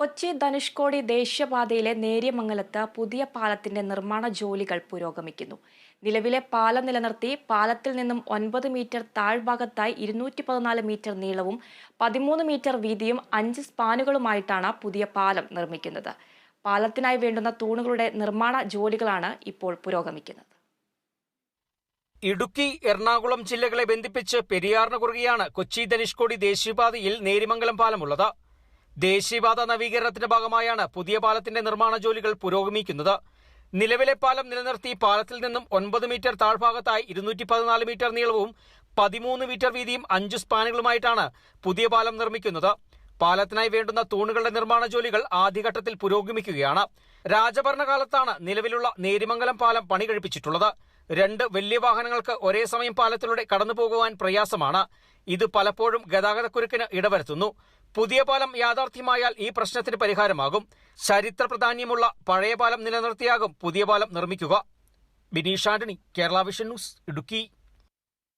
കൊച്ചി ധനുഷ്കോടി ദേശീയപാതയിലെ നേര്യമംഗലത്ത് പുതിയ പാലത്തിന്റെ നിർമ്മാണ ജോലികൾ പുരോഗമിക്കുന്നു. നിലവിലെ പാലം നിലനിർത്തി പാലത്തിൽ നിന്നും ഒൻപത് മീറ്റർ താഴ്ഭാഗത്തായി ഇരുന്നൂറ്റി പതിനാല് മീറ്റർ നീളവും പതിമൂന്ന് മീറ്റർ വീതിയും അഞ്ച് സ്പാനുകളുമായിട്ടാണ് പുതിയ പാലം നിർമ്മിക്കുന്നത്. പാലത്തിനായി വേണ്ടുന്ന തൂണുകളുടെ നിർമ്മാണ ജോലികളാണ് ഇപ്പോൾ പുരോഗമിക്കുന്നത്. ഇടുക്കി എറണാകുളം ജില്ലകളെ ബന്ധിപ്പിച്ച് പെരിയാറിന് കുറുകെയാണ് കൊച്ചി ധനുഷ്കോടി ദേശീയപാതയിൽ നേരിമംഗലം പാലമുള്ളത്. ദേശീയപാത നവീകരണത്തിന്റെ ഭാഗമായാണ് പുതിയ പാലത്തിന്റെ നിർമ്മാണ ജോലികൾ പുരോഗമിക്കുന്നത്. നിലവിലെ പാലം നിലനിർത്തി പാലത്തിൽ നിന്നും ഒൻപത് മീറ്റർ താഴ്ഭാഗത്തായി ഇരുന്നൂറ്റി പതിനാല് മീറ്റർ നീളവും പതിമൂന്ന് മീറ്റർ വീതിയും അഞ്ച് സ്പാനുകളുമായിട്ടാണ് പുതിയ പാലം നിർമ്മിക്കുന്നത്. പാലത്തിനായി വേണ്ടുന്ന തൂണുകളുടെ നിർമ്മാണ ജോലികൾ ആദ്യഘട്ടത്തിൽ പുരോഗമിക്കുകയാണ്. രാജഭരണകാലത്താണ് നിലവിലുള്ള നേരിമംഗലം പാലം പണി കഴിപ്പിച്ചിട്ടുള്ളത് രണ്ട് വലിയ വാഹനങ്ങൾക്ക് ഒരേ സമയം പാലത്തിലൂടെ കടന്നു പോകുവാൻ പ്രയാസമാണ്. ഇത് പലപ്പോഴും ഗതാഗതക്കുരുക്കിന് ഇടവരുത്തുന്നു. പുതിയ പാലം യാഥാർത്ഥ്യമായാൽ ഈ പ്രശ്നത്തിന് പരിഹാരമാകും. ചരിത്ര പ്രാധാന്യമുള്ള പഴയ പാലം നിലനിർത്തിയാകും പുതിയ പാലം നിർമ്മിക്കുക. Bineesh Antony Kerala vision news Idukki.